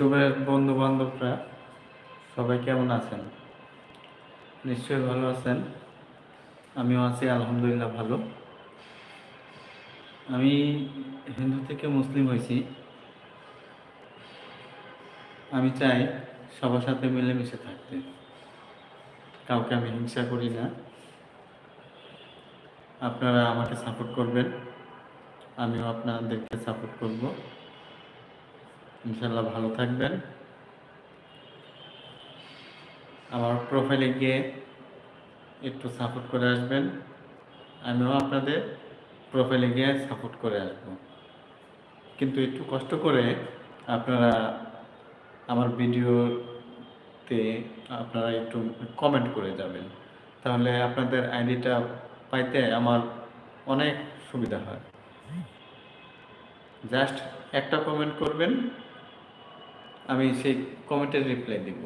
ইউটিউবের বন্ধু বান্ধবরা সবাই কেমন আছেন? নিশ্চয়ই ভালো আছেন। আমিও আছি, আলহামদুলিল্লাহ ভালো। আমি হিন্দু থেকে মুসলিম হয়েছি। আমি চাই সবার সাথে মিলেমিশে থাকতে। কাউকে আমি হিংসা করি না। আপনারা আমাকে সাপোর্ট করবেন। আমিও আপনাদেরকে সাপোর্ট করব। ইনশাল্লাহ ভালো থাকবেন। আমার প্রোফাইলে গিয়ে একটু সাপোর্ট করে আসবেন। আমিও আপনাদের প্রোফাইলে গিয়ে সাপোর্ট করে আসব। কিন্তু একটু কষ্ট করে আপনারা আমার ভিডিওতে আপনারা একটু কমেন্ট করে যাবেন। তাহলে আপনাদের আইডিটা পাইতে আমার অনেক সুবিধা হয়। জাস্ট একটা কমেন্ট করবেন। আমি সেই কমেন্টের রিপ্লাই দিব।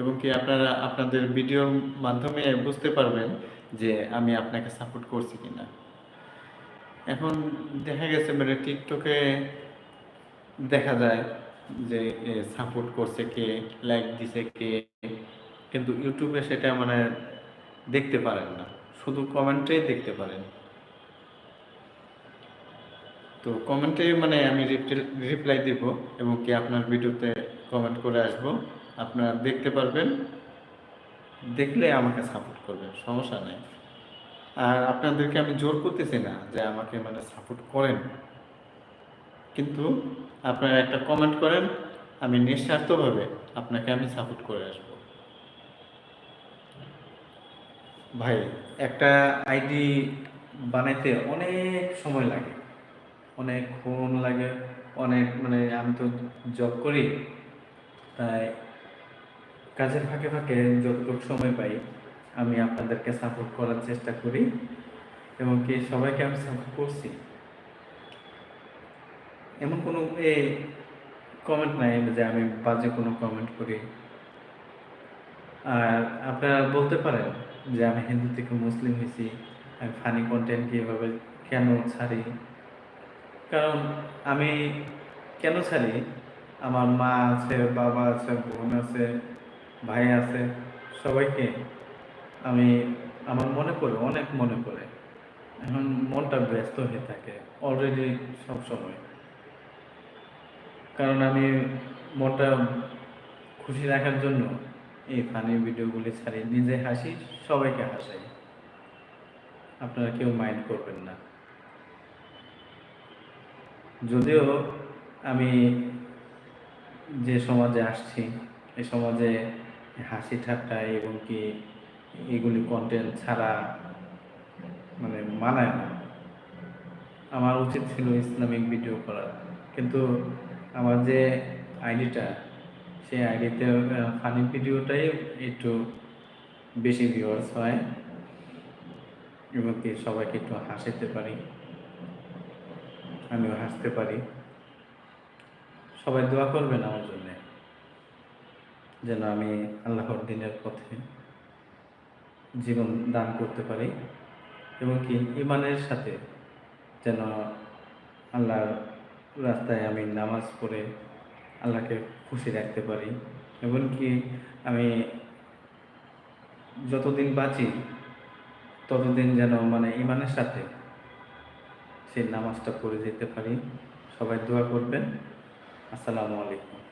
এবং কি আপনারা আপনাদের ভিডিওর মাধ্যমে বুঝতে পারবেন যে আমি আপনাকে সাপোর্ট করছি কিনা। এখন দেখা গেছে মানে টিকটকে দেখা যায় যে সাপোর্ট করছে কে লাইক দিছে কে, কিন্তু ইউটিউবে সেটা মানে দেখতে পারেন না। শুধু কমেন্টেই দেখতে পারেন। তো কমেন্টে মানে আমি রিপ্লাই দিব এবং কি আপনার ভিডিওতে কমেন্ট করে আসব। আপনারা দেখতে পারবেন, দেখলে আমাকে সাপোর্ট করবেন, সমস্যা নেই। আর আপনাদেরকে আমি জোর করতেছি না যে আমাকে মানে সাপোর্ট করেন। কিন্তু আপনারা একটা কমেন্ট করেন, আমি নিঃস্বার্থভাবে আপনাকে আমি সাপোর্ট করে আসব। ভাই, একটা আইডি বানাইতে অনেক সময় লাগে। অনেক ফোন লাগে, অনেক মানে আমি তো জব করি, তাই কাজের ফাঁকে ফাঁকে যতটুকু সময় পাই আমি আপনাদেরকে সাপোর্ট করার চেষ্টা করি এবং কি সবাইকে আমি সাপোর্ট করছি। এমন কোনো এ কমেন্ট নাই যে আমি বাজে কোনো কমেন্ট করি। আর আপনারা বলতে পারেন যে আমি হিন্দু থেকে মুসলিম হয়েছি, আমি ফানি কন্টেন্ট কীভাবে কেন ছাড়ি? কারণ আমি কেন ছাড়ি? আমার মা আছে, বাবা আছে, বোন আছে, ভাই আছে, সবাইকে আমি, আমার মনে পড়ে, অনেক মনে পড়ে। এখন মনটা ব্যস্ত হয়ে থাকে অলরেডি সব সময়। কারণ আমি মনটা খুশি রাখার জন্য এই ফানি ভিডিওগুলি ছাড়ি, নিজে হাসি, সবাইকে হাসাই। আপনারা কেউ মাইন্ড করবেন না। যদিও আমি যে সমাজে আসছি, এই সমাজে হাসি ঠাট্টা এবং কি এগুলি কন্টেন্ট ছাড়া মানে মানায় না। আমার উচিত ছিল ইসলামিক ভিডিও করা কিন্তু আমার যে আইডিটা, সেই আইডিতে ফানি ভিডিওটাই একটু বেশি ভিউয়ার্স হয় এবং কি সবাইকে একটু হাসাতে পারি। আমিও হাসতে পারি। সবাই দোয়া করবেন আমার জন্যে, যেন আমি আল্লাহর দিনের পথে জীবন দান করতে পারি এবং কি ইমানের সাথে যেন আল্লাহর রাস্তায় আমি নামাজ পড়ে আল্লাহকে খুশি রাখতে পারি। এবং কি আমি যতদিন বাঁচি, ততদিন যেন মানে ইমানের সাথে সেই নামাজটা পড়ে যেতে পারি। সবাই দোয়া করবেন। আসসালামু আলাইকুম।